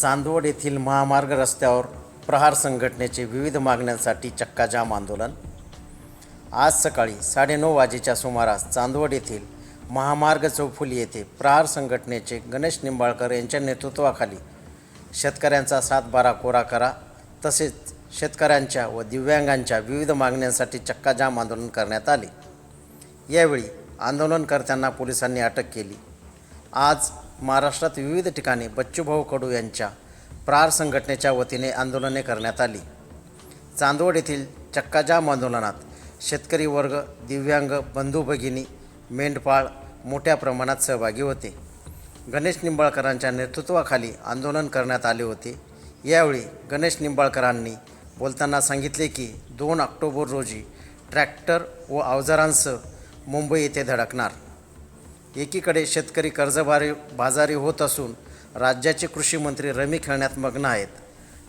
चांदवड येथील महामार्ग रस्त्यावर प्रहार संघटनेचे विविध मागण्यांसाठी चक्काजाम आंदोलन. आज सकाळी साडेनऊ वाजेच्या सुमारास चांदवड येथील महामार्ग चौफुली येथे प्रहार संघटनेचे गणेश निंबाळकर यांच्या नेतृत्वाखाली शेतकऱ्यांचा सातबारा कोरा करा तसेच शेतकऱ्यांच्या व दिव्यांगांच्या विविध मागण्यांसाठी चक्काजाम आंदोलन करण्यात आले. यावेळी आंदोलनकर्त्यांना पोलिसांनी अटक केली. आज महाराष्ट्रात विविध ठिकाणी बच्चूभाऊ कडू यांच्या प्रार संघटनेच्या वतीने आंदोलने करण्यात आली. चांदवड येथील चक्काजाम आंदोलनात शेतकरी वर्ग दिव्यांग बंधू भगिनी मेंढपाळ मोठ्या प्रमाणात सहभागी होते. गणेश निंबाळकरांच्या नेतृत्वाखाली आंदोलन करण्यात आले होते. यावेळी गणेश निंबाळकरांनी बोलताना सांगितले की दोन ऑक्टोबर रोजी ट्रॅक्टर व अवजारांसह मुंबई येथे धडकणार. एकीकडे शेतकरी कर्जबारी बाजारी होत असून राज्याचे कृषी मंत्री रमी खेळण्यात मग्न आहेत.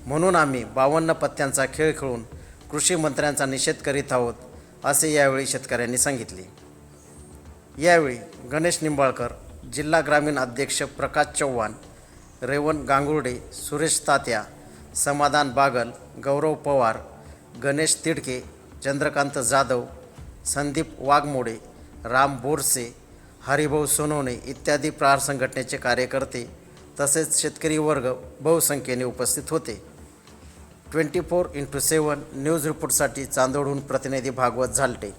म्हणून आम्ही बावन्न पत्त्यांचा खेळ खेळून कृषी मंत्र्यांचा निषेध करीत आहोत असे यावेळी शेतकऱ्यांनी सांगितले. यावेळी गणेश निंबाळकर जिल्हा ग्रामीण अध्यक्ष प्रकाश चव्हाण रेवण गांगुर्डे सुरेश तात्या समाधान बागल गौरव पवार गणेश तिडके चंद्रकांत जाधव संदीप वाघमोडे राम बोरसे हरिभाऊ सोनवणे इत्यादी प्रहार संघटनेचे कार्यकर्ते तसेच शेतकरी वर्ग बहुसंख्येने उपस्थित होते. Twenty four into seven news रिपोर्टसाठी चांदोडहून प्रतिनिधी भागवत झालटे.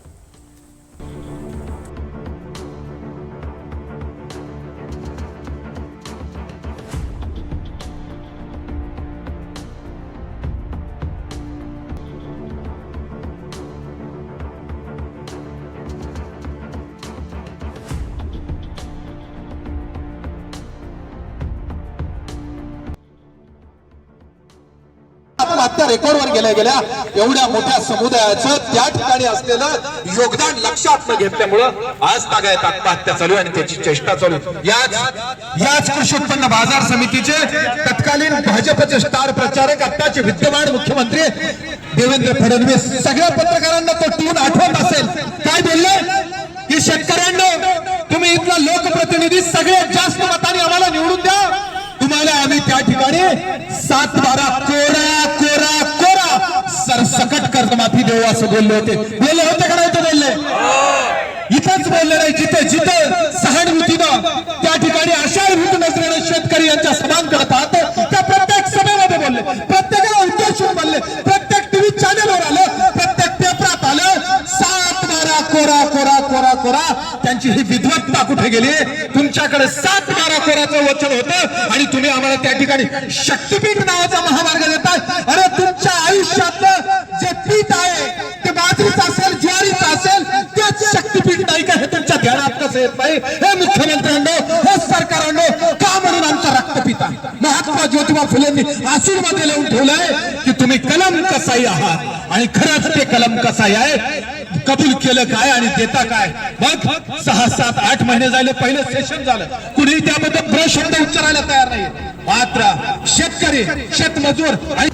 आत्महत्या रेकॉर्डवर गेल्या गेल्या एवढ्या मोठ्या समुदायाचं त्या ठिकाणी असलेलं योगदान लक्षात न घेतल्यामुळं आज तागायत आत्महत्या चालू आणि त्याची चेष्टा चालू. याच याच कृषी उत्पन्न बाजार समितीचे तत्कालीन भाजपचे स्टार प्रचारक आत्ताचे विद्यमान मुख्यमंत्री देवेंद्र फडणवीस. सगळ्या पत्रकारांना तो टून आठवत असेल. काय बोलले? की शेतकऱ्यांना तुम्ही इथला लोकप्रतिनिधी सगळ्यात जास्त मताने आम्हाला निवडून द्या. तुम्हाला आम्ही त्या ठिकाणी सात बारा कोरा कोरा कोरा सरसकट कर्जमाफी देऊ असं बोलले होते. बोलले होते का नाही बोलले? इथंच बोलले नाही जिथे जिथे सहानुभूतीनं त्या ठिकाणी आशाभूत नजरेनं शेतकरी यांच्या समान करत आहात त्या प्रत्येक सभेमध्ये बोलले. प्रत्येकाला उद्देशून बोलले. प्रत्येक टीव्ही चॅनलवर आलं प्रत्येक पेपरात आलं सात बारा कोरा कोरा कोरा कोरा. त्यांची ही विद्वत्ता कुठे गेली? तुमच्याकडे सात बारा कोराचं वचन होतं आणि तुम्ही आम्हाला त्या ठिकाणी शक्तीपीठ नावाचा महामार्ग देताय. अरे तुमच्या आयुष्यात ध्यानात कसं हे मुख्यमंत्र्यांनो हे सरकारांनो का म्हणून आमचा रक्त पिता महात्मा ज्योतिबा फुलेंनी आसूरमध्ये लिहून ठेवलंय की तुम्ही कलम कसाई आहात? आणि खरंच ते कलम कसाई आहे. कबूल केलं काय आणि देता काय? मग सहा सात आठ महिने झाले पहिलं सेशन झालं. कुणी त्याबद्दल प्रशब्द उच्चारायला तयार नाही मात्र शेतकरी शेतमजूर आणि